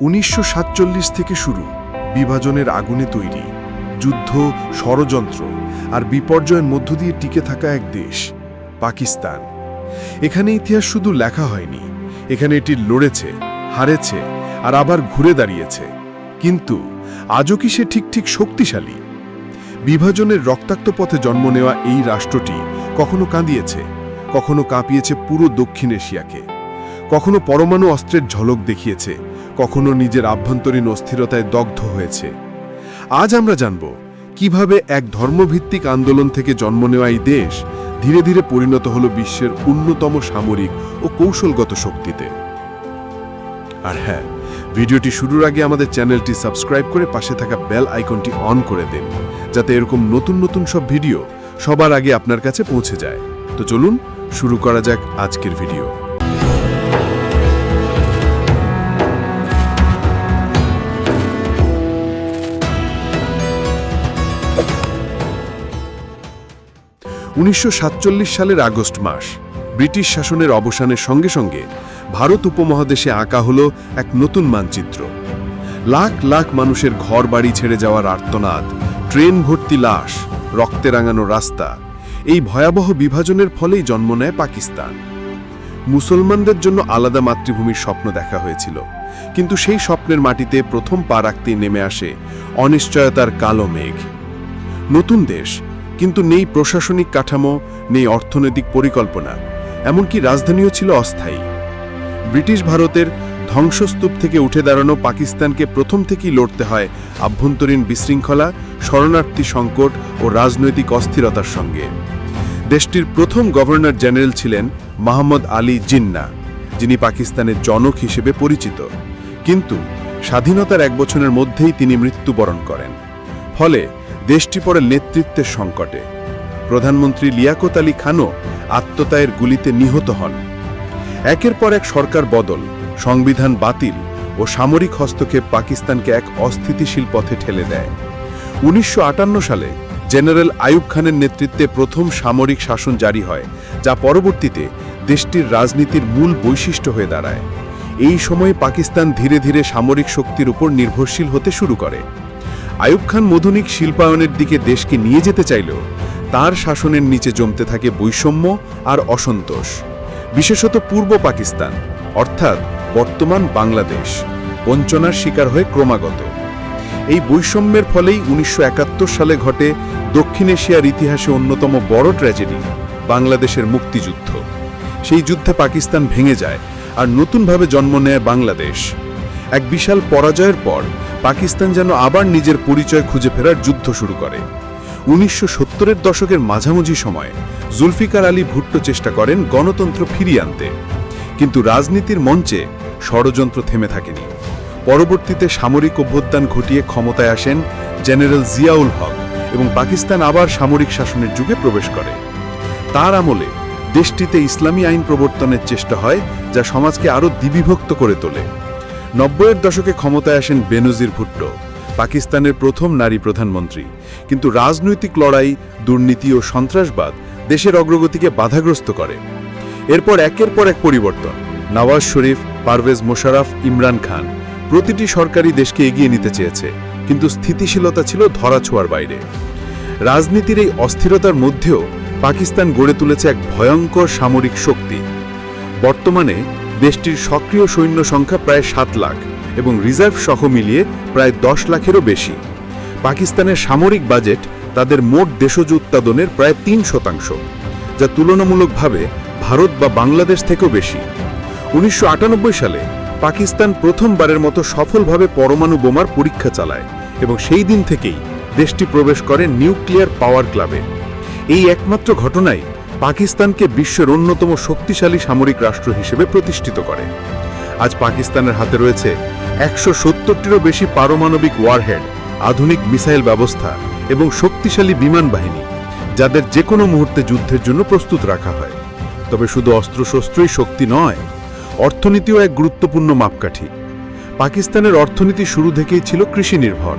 উনিশশো সাতচল্লিশ থেকে শুরু বিভাজনের আগুনে তৈরি, যুদ্ধ, ষড়যন্ত্র আর বিপর্যয়ের মধ্য দিয়ে টিকে থাকা এক দেশ, পাকিস্তান। এখানে ইতিহাস শুধু লেখা হয়নি, এখানে এটি লড়েছে, হারেছে আর আবার ঘুরে দাঁড়িয়েছে। কিন্তু আজও কি সে ঠিক ঠিক শক্তিশালী? বিভাজনের রক্তাক্ত পথে জন্ম নেওয়া এই রাষ্ট্রটি কখনো কাঁদিয়েছে, কখনো কাঁপিয়েছে পুরো দক্ষিণ এশিয়াকে, কখনো পরমাণু অস্ত্রের ঝলক দেখিয়েছে কখনো নিজের আভ্যন্তরীণ অস্থিরতায় দগ্ধ হয়েছে। আজ আমরা জানব কীভাবে এক ধর্মভিত্তিক আন্দোলন থেকে জন্ম নেওয়া এই দেশ ধীরে ধীরে পরিণত হল বিশ্বের অন্যতম সামরিক ও কৌশলগত শক্তিতে। আর হ্যাঁ ভিডিওটি শুরুর আগে আমাদের চ্যানেলটি সাবস্ক্রাইব করে পাশে থাকা বেল আইকনটি অন করে দিন, যাতে এরকম নতুন নতুন সব ভিডিও সবার আগে আপনার কাছে পৌঁছে যায়। তো চলুন, শুরু করা যাক আজকের ভিডিও। উনিশশো সাতচল্লিশ সালের আগস্ট মাস, ব্রিটিশ শাসনের অবসানের সঙ্গে সঙ্গে ভারত উপমহাদেশে আঁকা হলো এক নতুন মানচিত্র। লাখ লাখ মানুষের ঘর বাড়ি ছেড়ে যাওয়ার আর্তনাদ, ট্রেন ভর্তি লাশ, রক্তে রাঙানো রাস্তা, এই ভয়াবহ বিভাজনের ফলেই জন্ম নেয় পাকিস্তান। মুসলমানদের জন্য আলাদা মাতৃভূমির স্বপ্ন দেখা হয়েছিল, কিন্তু সেই স্বপ্নের মাটিতে প্রথম পা রাখতেই নেমে আসে অনিশ্চয়তার কালো মেঘ। নতুন দেশ কিন্তু নেই প্রশাসনিক কাঠামো, নেই অর্থনৈতিক পরিকল্পনা। এমনকি রাজধানীও ছিল অস্থায়ী। ব্রিটিশ ভারতের ধ্বংসস্তূপ থেকে উঠে দাঁড়ানো পাকিস্তানকে প্রথম থেকেই লড়তে হয় আভ্যন্তরীণ বিশৃঙ্খলা, শরণার্থী সংকট ও রাজনৈতিক অস্থিরতার সঙ্গে। দেশটির প্রথম গভর্নর জেনারেল ছিলেন মোহাম্মদ আলী জিন্না, যিনি পাকিস্তানের জনক হিসেবে পরিচিত। কিন্তু স্বাধীনতার এক বছরের মধ্যেই তিনি মৃত্যুবরণ করেন। ফলে দেশটি পড়ে নেতৃত্বের সংকটে। প্রধানমন্ত্রী লিয়াকত আলী খানও আত্মতায়ের গুলিতে নিহত হন। একের পর এক সরকার বদল, সংবিধান বাতিল ও সামরিক হস্তক্ষেপ পাকিস্তানকে এক অস্থিতিশীল পথে ঠেলে দেয়। উনিশশো আটান্ন সালে জেনারেল আয়ুব খানের নেতৃত্বে প্রথম সামরিক শাসন জারি হয়, যা পরবর্তীতে দেশটির রাজনীতির মূল বৈশিষ্ট্য হয়ে দাঁড়ায়। এই সময়ে পাকিস্তান ধীরে ধীরে সামরিক শক্তির উপর নির্ভরশীল হতে শুরু করে। আয়ুব খান মধুনিক শিল্পায়নের দিকে দেশকে নিয়ে যেতে চাইলেও তার শাসনের নিচে জমতে থাকে বৈষম্য আর অসন্তোষ। বিশেষত পূর্ব পাকিস্তান, অর্থাৎ বর্তমান বাংলাদেশ, বঞ্চনার শিকার হয়ে ক্রমাগত। এই বৈষম্যের ফলেই উনিশশো একাত্তর সালে ঘটে দক্ষিণ এশিয়ার ইতিহাসে অন্যতম বড় ট্র্যাজেডি, বাংলাদেশের মুক্তিযুদ্ধ। সেই যুদ্ধে পাকিস্তান ভেঙে যায় আর নতুনভাবে জন্ম নেয় বাংলাদেশ। এক বিশাল পরাজয়ের পর পাকিস্তান যেন আবার নিজের পরিচয় খুঁজে ফেরার যুদ্ধ শুরু করে। উনিশশো সত্তরের দশকের মাঝামাঝি সময়ে জুলফিকার আলী ভুট্টো চেষ্টা করেন গণতন্ত্র ফিরিয়ে আনতে। কিন্তু রাজনীতির মঞ্চে ষড়যন্ত্র থেমে থাকেনি। পরবর্তীতে সামরিক অভ্যুত্থান ঘটিয়ে ক্ষমতায় আসেন জেনারেল জিয়াউল হক এবং পাকিস্তান আবার সামরিক শাসনের যুগে প্রবেশ করে। তার আমলে দেশটিতে ইসলামী আইন প্রবর্তনের চেষ্টা হয় যা সমাজকে আরও দ্বিবিভক্ত করে তোলে। নব্বইয়ের দশকে ক্ষমতায় আসেন বেনজির ভুট্টো, পাকিস্তানের প্রথম নারী প্রধানমন্ত্রী। কিন্তু রাজনৈতিক লড়াই, দুর্নীতি ও সন্ত্রাসবাদ দেশের অগ্রগতিকে বাধাগ্রস্ত করে। এরপর একের পর এক পরিবর্তন। নওয়াজ শরীফ, পারভেজ মোশারফ ইমরান খান প্রতিটি সরকারি দেশকে এগিয়ে নিতে চেয়েছে, কিন্তু স্থিতিশীলতা ছিল ধরাছোঁয়ার বাইরে। রাজনীতির এই অস্থিরতার মধ্যেও পাকিস্তান গড়ে তুলেছে এক ভয়ঙ্কর সামরিক শক্তি। বর্তমানে দেশটির সক্রিয় সৈন্য সংখ্যা প্রায় সাত লাখ এবং রিজার্ভ সহ মিলিয়ে প্রায় দশ লাখেরও বেশি। পাকিস্তানের সামরিক বাজেট তাদের মোট দেশজ উৎপাদনের প্রায় তিন শতাংশ, যা তুলনামূলকভাবে ভারত বা বাংলাদেশ থেকেও বেশি। উনিশশো আটানব্বই সালে পাকিস্তান প্রথমবারের মতো সফলভাবে পরমাণু বোমার পরীক্ষা চালায় এবং সেই দিন থেকেই দেশটি প্রবেশ করে নিউক্লিয়ার পাওয়ার ক্লাবে। এই একমাত্র ঘটনাই পাকিস্তানকে বিশ্বের অন্যতম শক্তিশালী সামরিক রাষ্ট্র হিসেবে প্রতিষ্ঠিত করে। আজ পাকিস্তানের হাতে রয়েছে একশো সত্তরটিরও বেশি পারমাণবিক ওয়ারহেড আধুনিক মিসাইল ব্যবস্থা এবং শক্তিশালী বিমান বাহিনী, যাদের যে কোনো মুহূর্তে যুদ্ধের জন্য প্রস্তুত রাখা হয়। তবে শুধু অস্ত্রশস্ত্রই শক্তি নয়, অর্থনীতিও এক গুরুত্বপূর্ণ মাপকাঠি। পাকিস্তানের অর্থনীতি শুরু থেকেই ছিল কৃষি নির্ভর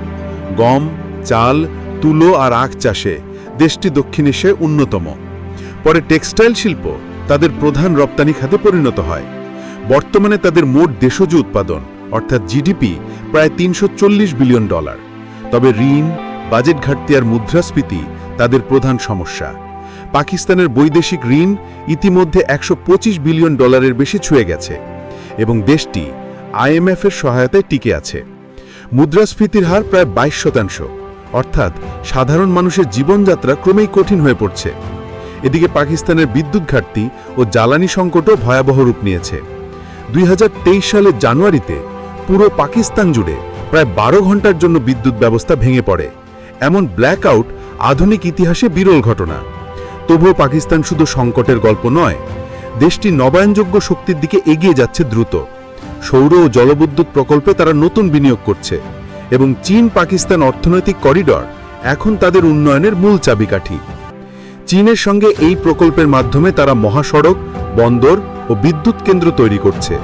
গম, চাল, তুলো আর আখ চাষে দেশটি দক্ষিণ এশিয়ায় অন্যতম। পরে টেক্সটাইল শিল্প তাদের প্রধান রপ্তানি খাতে পরিণত হয়। বর্তমানে তাদের মোট দেশজ উৎপাদন, অর্থাৎ জিডিপি, প্রায় তিনশো চল্লিশ বিলিয়ন ডলার। তবে ঋণ, বাজেট ঘাটতি আর মুদ্রাস্ফীতি তাদের প্রধান সমস্যা। পাকিস্তানের বৈদেশিক ঋণ ইতিমধ্যে একশো পঁচিশ বিলিয়ন ডলারের বেশি ছুঁয়ে গেছে এবং দেশটি আইএমএফের সহায়তায় টিকে আছে। মুদ্রাস্ফীতির হার প্রায় বাইশ শতাংশ, অর্থাৎ সাধারণ মানুষের জীবনযাত্রা ক্রমেই কঠিন হয়ে পড়ছে। এদিকে পাকিস্তানের বিদ্যুৎ ঘাটতি ও জ্বালানি সংকটও ভয়াবহ রূপ নিয়েছে। দুই সালের জানুয়ারিতে পুরো পাকিস্তান জুড়ে প্রায় বারো ঘণ্টার জন্য বিদ্যুৎ ব্যবস্থা ভেঙে পড়ে। এমন ব্ল্যাকআউট আধুনিক ইতিহাসে বিরল ঘটনা। তবুও পাকিস্তান শুধু সংকটের গল্প নয়, দেশটি নবায়নযোগ্য শক্তির দিকে এগিয়ে যাচ্ছে দ্রুত। সৌর ও জলবিদ্যুৎ প্রকল্পে তারা নতুন বিনিয়োগ করছে এবং চীন পাকিস্তান অর্থনৈতিক করিডর এখন তাদের উন্নয়নের মূল চাবিকাঠি। চীনের সঙ্গে এই প্রকল্পের মাধ্যমে তারা মহাসড়ক, বন্দর ও বিদ্যুৎ কেন্দ্র তৈরি করছে,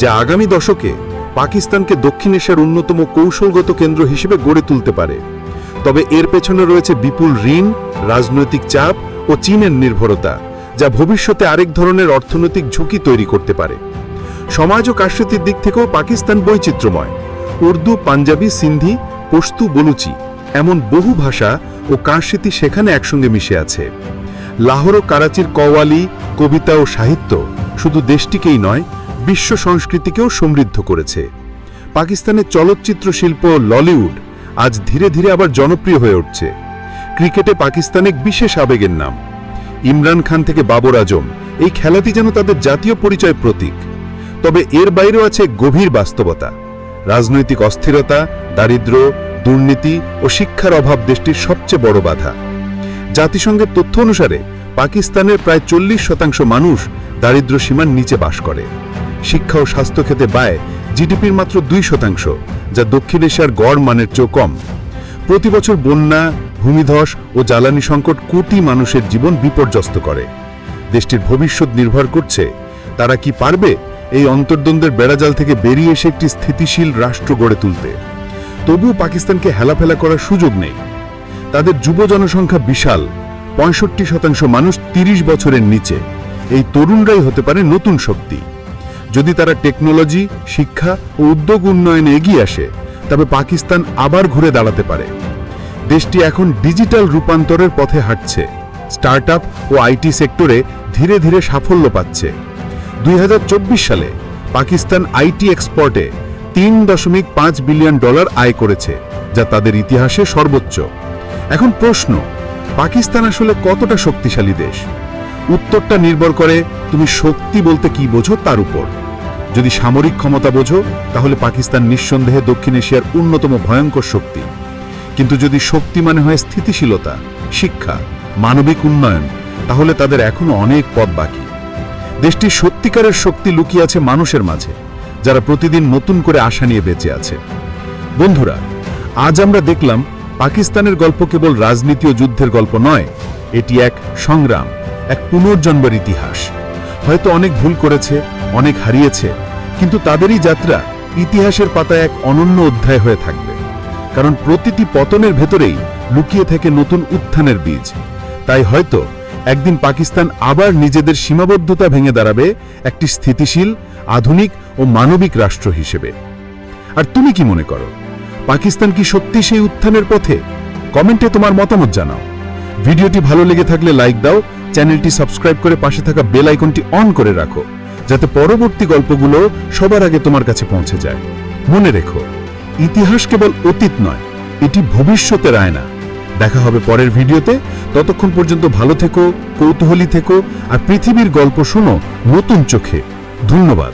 যা আগামী দশকে পাকিস্তানকে দক্ষিণ এশিয়ার অন্যতম কৌশলগত কেন্দ্র হিসেবে গড়ে তুলতে পারে। তবে এর পেছনে রয়েছে বিপুল ঋণ, রাজনৈতিক চাপ ও চীনের নির্ভরতা, যা ভবিষ্যতে আরেক ধরনের অর্থনৈতিক ঝুঁকি তৈরি করতে পারে। সমাজ ও কারসাতির দিক থেকেও পাকিস্তান বৈচিত্র্যময়। উর্দু, পাঞ্জাবি, সিন্ধি পশতু বলুচি এমন বহু ভাষা ও কারসাতি সেখানে একসঙ্গে মিশে আছে। লাহোর ও কারাচির কওয়ালি, কবিতা ও সাহিত্য শুধু দেশটিকেই নয়, বিশ্ব সংস্কৃতিকেও সমৃদ্ধ করেছে। পাকিস্তানের চলচ্চিত্র শিল্প ললিউড আজ ধীরে ধীরে আবার জনপ্রিয় হয়ে উঠছে। ক্রিকেটে পাকিস্তান এক বিশেষ আবেগের নাম। ইমরান খান থেকে বাবর আজম এই খেলাটি যেন তাদের জাতীয় পরিচয় প্রতীক। তবে এর বাইরেও আছে গভীর বাস্তবতা। রাজনৈতিক অস্থিরতা দারিদ্র দুর্নীতি ও শিক্ষার অভাব দেশটির সবচেয়ে বড় বাধা। জাতিসংঘের তথ্য অনুসারে, পাকিস্তানের প্রায় চল্লিশ শতাংশ মানুষ দারিদ্র সীমার নিচে বাস করে। শিক্ষা ও স্বাস্থ্য খেতে ব্যয় জিডিপির মাত্র দুই শতাংশ, যা দক্ষিণ এশিয়ার গড় মানের চেয়েও কম। প্রতি বছর বন্যা, ভূমিধস ও জ্বালানি সংকট কোটি মানুষের জীবন বিপর্যস্ত করে। দেশটির ভবিষ্যৎ নির্ভর করছে, তারা কি পারবে এই অন্তর্দ্বন্দ্বের বেড়াজাল থেকে বেরিয়ে এসে একটি স্থিতিশীল রাষ্ট্র গড়ে তুলতে। তবুও পাকিস্তানকে হেলাফেলা করার সুযোগ নেই। তাদের যুব জনসংখ্যা বিশাল, পঁয়ষট্টি শতাংশ মানুষ ৩০ বছরের নিচে। এই তরুণরাই হতে পারে নতুন শক্তি। যদি তারা টেকনোলজি, শিক্ষা ও উদ্যোগ উন্নয়নে এগিয়ে আসে, তবে পাকিস্তান আবার ঘুরে দাঁড়াতে পারে। দেশটি এখন ডিজিটাল রূপান্তরের পথে হাঁটছে। স্টার্টআপ ও আইটি সেক্টরে ধীরে ধীরে সাফল্য পাচ্ছে। দুই হাজার চব্বিশ সালে পাকিস্তান আইটি এক্সপোর্টে তিন দশমিক পাঁচ বিলিয়ন ডলার আয় করেছে, যা তাদের ইতিহাসে সর্বোচ্চ। এখন প্রশ্ন, পাকিস্তান আসলে কতটা শক্তিশালী দেশ? উত্তরটা নির্ভর করে তুমি শক্তি বলতে কি বোঝো তার উপর। যদি সামরিক ক্ষমতা বোঝো, তাহলে পাকিস্তান নিঃসন্দেহে দক্ষিণ এশিয়ার অন্যতম ভয়ঙ্কর শক্তি। কিন্তু যদি শক্তি মানে হয় স্থিতিশীলতা, শিক্ষা, মানবিক উন্নয়ন, তাহলে তাদের এখনও অনেক পথ বাকি। দেশটির সত্যিকারের শক্তি লুকিয়ে আছে মানুষের মাঝে। যারা প্রতিদিন নতুন করে আশা নিয়ে বেঁচে আছে। বন্ধুরা, আজ আমরা দেখলাম পাকিস্তানের গল্প কেবল রাজনীতি ও যুদ্ধের গল্প নয়, এটি এক সংগ্রাম, এক পুনর্জন্মের ইতিহাস। হয়তো অনেক ভুল করেছে, অনেক হারিয়েছে, কিন্তু তাদেরই যাত্রা ইতিহাসের পাতায় এক অনন্য অধ্যায় হয়ে থাকবে। কারণ প্রতিটি পতনের ভেতরেই লুকিয়ে থাকে নতুন উত্থানের বীজ। তাই হয়তো একদিন পাকিস্তান আবার নিজেদের সীমাবদ্ধতা ভেঙে দাঁড়াবে, একটি স্থিতিশীল, আধুনিক ও মানবিক রাষ্ট্র হিসেবে। আর তুমি কি মনে করো, পাকিস্তান কি সত্যি সেই উত্থানের পথে? কমেন্টে তোমার মতামত জানাও। ভিডিওটি ভালো লেগে থাকলে লাইক দাও, চ্যানেলটি সাবস্ক্রাইব করে পাশে থাকা বেল আইকনটি অন করে রাখো, যাতে পরবর্তী গল্পগুলো সবার আগে তোমার কাছে পৌঁছে যায়। মনে রেখো, ইতিহাস কেবল অতীত নয়, এটি ভবিষ্যতের আয়না। দেখা হবে পরের ভিডিওতে। ততক্ষণ পর্যন্ত ভালো থেকো, কৌতূহলী থেকো, আর পৃথিবীর গল্প শোনো নতুন চোখে। ধন্যবাদ।